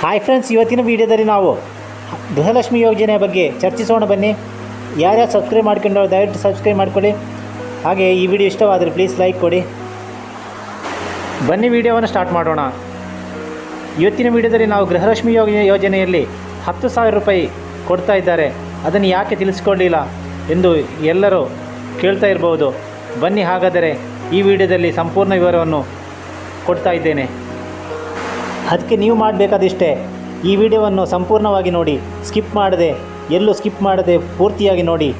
Hi friends ಇವತ್ತಿನ ವಿಡಿಯೋದಲ್ಲಿ ನಾವು ಗೃಹಲಕ್ಷ್ಮಿ ಯೋಜನೆಯ ಬಗ್ಗೆ ಚರ್ಚಿಸೋಣ ಬನ್ನಿ. ಯಾರ್ಯಾರು ಸಬ್ಸ್ಕ್ರೈಬ್ ಮಾಡ್ಕೊಂಡು ದಯವಿಟ್ಟು ಸಬ್ಸ್ಕ್ರೈಬ್ ಮಾಡ್ಕೊಳ್ಳಿ. ಹಾಗೆ ಈ ವಿಡಿಯೋ ಇಷ್ಟವಾದರೆ ಪ್ಲೀಸ್ ಲೈಕ್ ಕೊಡಿ. ಬನ್ನಿ ವಿಡಿಯೋವನ್ನು ಸ್ಟಾರ್ಟ್ ಮಾಡೋಣ. ಇವತ್ತಿನ ವಿಡಿಯೋದಲ್ಲಿ ನಾವು ಗೃಹಲಕ್ಷ್ಮಿ ಯೋಜನೆ ಯೋಜನೆಯಲ್ಲಿ ಹತ್ತು ಸಾವಿರ ರೂಪಾಯಿ ಕೊಡ್ತಾ ಇದ್ದಾರೆ. ಅದನ್ನು ಯಾಕೆ ತಿಳಿಸ್ಕೊಳ್ಳಿಲ್ಲ ಎಂದು ಎಲ್ಲರೂ ಕೇಳ್ತಾ ಇರಬಹುದು ಬನ್ನಿ ಹಾಗಾದರೆ ಈ ವಿಡಿಯೋದಲ್ಲಿ ಸಂಪೂರ್ಣ ವಿವರವನ್ನು ಕೊಡ್ತಾ ಇದ್ದೇನೆ. ಅದಕ್ಕೆ ನೀವು ಮಾಡಬೇಕಾದಿಷ್ಟೇ. ಈ ವಿಡಿಯೋವನ್ನು ಸಂಪೂರ್ಣವಾಗಿ ನೋಡಿ, ಸ್ಕಿಪ್ ಮಾಡದೆ, ಎಲ್ಲೂ ಸ್ಕಿಪ್ ಮಾಡದೆ ಪೂರ್ತಿಯಾಗಿ ನೋಡಿ.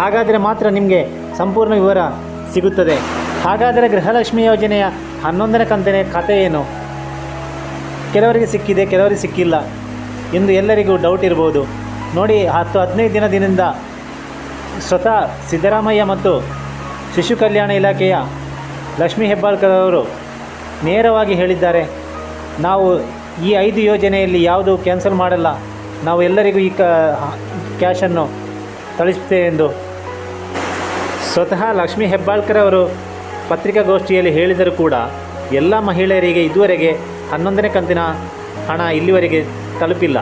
ಹಾಗಾದರೆ ಮಾತ್ರ ನಿಮಗೆ ಸಂಪೂರ್ಣ ವಿವರ ಸಿಗುತ್ತದೆ. ಹಾಗಾದರೆ ಗೃಹಲಕ್ಷ್ಮಿ ಯೋಜನೆಯ ಹನ್ನೊಂದನೇ ಕಂತನೇ ಕತೆ ಏನು? ಕೆಲವರಿಗೆ ಸಿಕ್ಕಿದೆ, ಕೆಲವರಿಗೆ ಸಿಕ್ಕಿಲ್ಲ ಎಂದು ಎಲ್ಲರಿಗೂ ಡೌಟ್ ಇರ್ಬೋದು ನೋಡಿ, ಹತ್ತು ಹದಿನೈದು ದಿನದಿಂದ ಸ್ವತಃ ಸಿದ್ದರಾಮಯ್ಯ ಮತ್ತು ಶಿಶು ಕಲ್ಯಾಣ ಇಲಾಖೆಯ ಲಕ್ಷ್ಮೀ ಹೆಬ್ಬಾಳ್ಕರ್ ಅವರು ನೇರವಾಗಿ ಹೇಳಿದ್ದಾರೆ. ನಾವು ಈ ಐದು ಯೋಜನೆಯಲ್ಲಿ ಯಾವುದು ಕ್ಯಾನ್ಸಲ್ ಮಾಡಲ್ಲ. ನಾವು ಎಲ್ಲರಿಗೂ ಈ ಕ ಕ್ಯಾಶನ್ನು ತಳಿಸ್ತೇವೆ ಎಂದು. ಸ್ವತಃ ಲಕ್ಷ್ಮೀ ಹೆಬ್ಬಾಳ್ಕರ್ ಅವರು ಪತ್ರಿಕಾಗೋಷ್ಠಿಯಲ್ಲಿ ಹೇಳಿದರೂ ಕೂಡ ಎಲ್ಲ ಮಹಿಳೆಯರಿಗೆ ಇದುವರೆಗೆ ಹನ್ನೊಂದನೇ ಕಂತಿನ ಹಣ ಇಲ್ಲಿವರೆಗೆ ತಲುಪಿಲ್ಲ.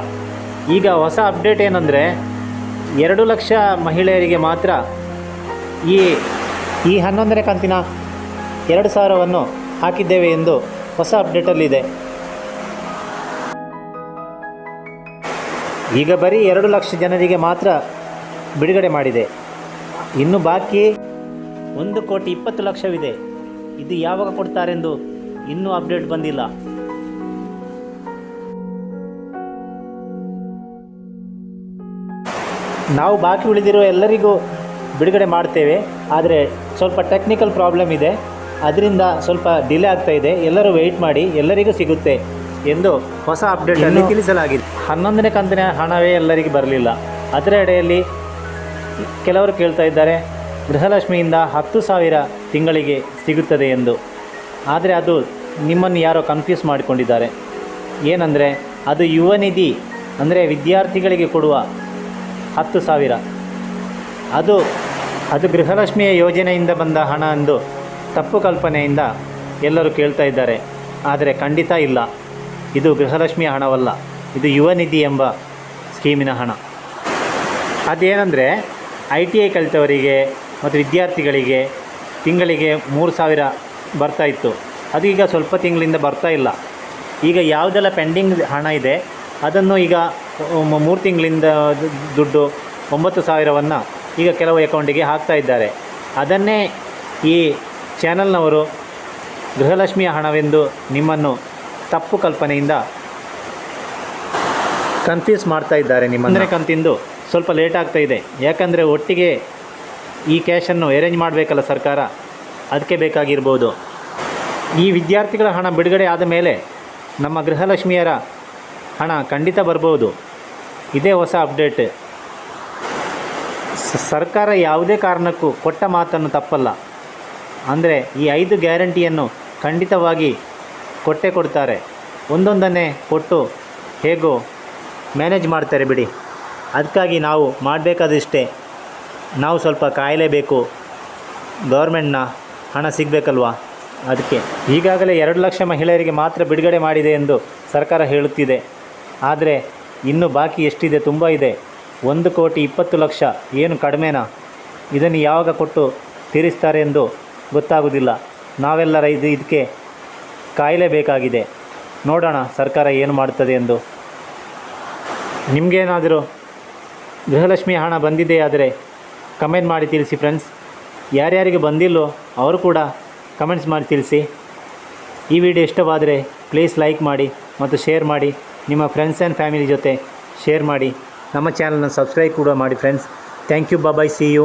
ಈಗ ಹೊಸ ಅಪ್ಡೇಟ್ ಏನಂದರೆ ಎರಡು ಲಕ್ಷ ಮಹಿಳೆಯರಿಗೆ ಮಾತ್ರ ಈ ಈ ಹನ್ನೊಂದನೇ ಕಂತಿನ ಎರಡು ಸಾವಿರವನ್ನು ಹಾಕಿದ್ದೇವೆ ಎಂದು ಹೊಸ ಅಪ್ಡೇಟಲ್ಲಿದೆ. ಈಗ ಬರೀ ಎರಡು ಲಕ್ಷ ಜನರಿಗೆ ಮಾತ್ರ ಬಿಡುಗಡೆ ಮಾಡಿದೆ. ಇನ್ನು ಬಾಕಿ ಒಂದು ಕೋಟಿ ಇಪ್ಪತ್ತು ಲಕ್ಷವಿದೆ. ಇದು ಯಾವಾಗ ಕೊಡ್ತಾರೆಂದು ಇನ್ನೂ ಅಪ್ಡೇಟ್ ಬಂದಿಲ್ಲ. ನಾವು ಬಾಕಿ ಉಳಿದಿರೋ ಎಲ್ಲರಿಗೂ ಬಿಡುಗಡೆ ಮಾಡ್ತೇವೆ. ಆದರೆ ಸ್ವಲ್ಪ ಟೆಕ್ನಿಕಲ್ ಪ್ರಾಬ್ಲಮ್ ಇದೆ. ಅದರಿಂದ ಸ್ವಲ್ಪ ಡಿಲೇ ಆಗ್ತಾ ಇದೆ. ಎಲ್ಲರೂ ವೆಯ್ಟ್ ಮಾಡಿ ಎಲ್ಲರಿಗೂ ಸಿಗುತ್ತೆ ಎಂದು ಹೊಸ ಅಪ್ಡೇಟನ್ನು ತಿಳಿಸಲಾಗಿದೆ. ಹನ್ನೊಂದನೇ ಕಂತಿನ ಹಣವೇ ಎಲ್ಲರಿಗೆ ಬರಲಿಲ್ಲ. ಅದರ ಎಡೆಯಲ್ಲಿ ಕೆಲವರು ಕೇಳ್ತಾ ಇದ್ದಾರೆ ಗೃಹಲಕ್ಷ್ಮಿಯಿಂದ ಹತ್ತು ಸಾವಿರ ತಿಂಗಳಿಗೆ ಸಿಗುತ್ತದೆ ಎಂದು. ಆದರೆ ಅದು ನಿಮ್ಮನ್ನು ಯಾರೋ ಕನ್ಫ್ಯೂಸ್ ಮಾಡಿಕೊಂಡಿದ್ದಾರೆ. ಏನಂದರೆ ಅದು ಯುವ ನಿಧಿ ಅಂದರೆ ವಿದ್ಯಾರ್ಥಿಗಳಿಗೆ ಕೊಡುವ ಹತ್ತು ಸಾವಿರ. ಅದು ಅದು ಗೃಹಲಕ್ಷ್ಮಿಯ ಯೋಜನೆಯಿಂದ ಬಂದ ಹಣ ಎಂದು ತಪ್ಪು ಕಲ್ಪನೆಯಿಂದ ಎಲ್ಲರೂ ಕೇಳ್ತಾ ಇದ್ದಾರೆ. ಆದರೆ ಖಂಡಿತ ಇಲ್ಲ. ಇದು ಗೃಹಲಕ್ಷ್ಮಿಯ ಹಣವಲ್ಲ. ಇದು ಯುವ ನಿಧಿ ಎಂಬ ಸ್ಕೀಮಿನ ಹಣ. ಅದೇನೆಂದರೆ, ಐ ಟಿ ಐ ಕಲಿತವರಿಗೆ ಮತ್ತು ವಿದ್ಯಾರ್ಥಿಗಳಿಗೆ ತಿಂಗಳಿಗೆ ಮೂರು ಸಾವಿರ ಬರ್ತಾ ಇತ್ತು. ಅದು ಈಗ ಸ್ವಲ್ಪ ತಿಂಗಳಿಂದ ಬರ್ತಾ ಇಲ್ಲ. ಈಗ ಯಾವುದೆಲ್ಲ ಪೆಂಡಿಂಗ್ ಹಣ ಇದೆ, ಅದನ್ನು ಈಗ ಮೂರು ತಿಂಗಳಿಂದ ದುಡ್ಡು ಒಂಬತ್ತು ಸಾವಿರವನ್ನು ಈಗ ಕೆಲವು ಅಕೌಂಟಿಗೆ ಹಾಕ್ತಾ ಇದ್ದಾರೆ. ಅದನ್ನೇ ಈ ಚಾನಲ್ನವರು ಗೃಹಲಕ್ಷ್ಮಿಯ ಹಣವೆಂದು ನಿಮ್ಮನ್ನು ತಪ್ಪು ಕಲ್ಪನೆಯಿಂದ ಕನ್ಫ್ಯೂಸ್ ಮಾಡ್ತಾ ಇದ್ದಾರೆ ನಿಮ್ಮ ಅಂದರೆ ಕಂತಿಂದು ಸ್ವಲ್ಪ ಲೇಟ್ ಆಗ್ತಾ ಇದೆ. ಯಾಕಂದರೆ ಒಟ್ಟಿಗೆ ಈ ಕ್ಯಾಶನ್ನು ಅರೇಂಜ್ ಮಾಡಬೇಕಲ್ಲ ಸರ್ಕಾರ? ಅದಕ್ಕೆ ಬೇಕಾಗಿರ್ಬೋದು. ಈ ವಿದ್ಯಾರ್ಥಿಗಳ ಹಣ ಬಿಡುಗಡೆ ಆದ ಮೇಲೆ ನಮ್ಮ ಗೃಹಲಕ್ಷ್ಮಿಯರ ಹಣ ಖಂಡಿತ ಬರ್ಬೋದು. ಇದೇ ಹೊಸ ಅಪ್ಡೇಟ್. ಸರ್ಕಾರ ಯಾವುದೇ ಕಾರಣಕ್ಕೂ ಕೊಟ್ಟ ಮಾತನ್ನು ತಪ್ಪಲ್ಲ. ಅಂದರೆ ಈ ಐದು ಗ್ಯಾರಂಟಿಯನ್ನು ಖಂಡಿತವಾಗಿ ಕೊಟ್ಟೇ ಕೊಡ್ತಾರೆ. ಒಂದೊಂದನ್ನೇ ಕೊಟ್ಟು ಹೇಗೋ ಮ್ಯಾನೇಜ್ ಮಾಡ್ತಾರೆ ಬಿಡಿ. ಅದಕ್ಕಾಗಿ ನಾವು ಮಾಡಬೇಕಾದಿಷ್ಟೇ ನಾವು ಸ್ವಲ್ಪ ಕಾಯಲೇಬೇಕು. ಗೌರ್ಮೆಂಟ್ನ ಹಣ ಸಿಗಬೇಕಲ್ವಾ? ಅದಕ್ಕೆ ಈಗಾಗಲೇ ಎರಡು ಲಕ್ಷ ಮಹಿಳೆಯರಿಗೆ ಮಾತ್ರ ಬಿಡುಗಡೆ ಮಾಡಿದೆ ಎಂದು ಸರ್ಕಾರ ಹೇಳುತ್ತಿದೆ. ಆದರೆ ಇನ್ನೂ ಬಾಕಿ ಎಷ್ಟಿದೆ ತುಂಬ ಇದೆ. ಒಂದು ಕೋಟಿ ಇಪ್ಪತ್ತು ಲಕ್ಷ ಏನು ಕಡಿಮೆನಾ? ಇದನ್ನು ಯಾವಾಗ ಕೊಟ್ಟು ತೀರಿಸ್ತಾರೆ ಎಂದು ಗೊತ್ತಾಗುವುದಿಲ್ಲ. ನಾವೆಲ್ಲರ ಇದು ಇದಕ್ಕೆ ಕಾಯಲೇಬೇಕಾಗಿದೆ ನೋಡೋಣ ಸರ್ಕಾರ ಏನು ಮಾಡುತ್ತದೆ ಎಂದು. ನಿಮಗೇನಾದರೂ ಗೃಹಲಕ್ಷ್ಮಿ ಹಣ ಬಂದಿದೆ ಆದರೆ ಕಮೆಂಟ್ ಮಾಡಿ ತಿಳಿಸಿ ಫ್ರೆಂಡ್ಸ್. ಯಾರ್ಯಾರಿಗೆ ಬಂದಿಲ್ಲೋ ಅವರು ಕೂಡ ಕಮೆಂಟ್ಸ್ ಮಾಡಿ ತಿಳಿಸಿ. ಈ ವಿಡಿಯೋ ಇಷ್ಟವಾದರೆ ಪ್ಲೀಸ್ ಲೈಕ್ ಮಾಡಿ ಮತ್ತು ಶೇರ್ ಮಾಡಿ. ನಿಮ್ಮ ಫ್ರೆಂಡ್ಸ್ ಆ್ಯಂಡ್ ಫ್ಯಾಮಿಲಿ ಜೊತೆ ಶೇರ್ ಮಾಡಿ. ನಮ್ಮ ಚಾನಲ್ನ ಸಬ್ಸ್ಕ್ರೈಬ್ ಕೂಡ ಮಾಡಿ friends. Thank you. Bye see you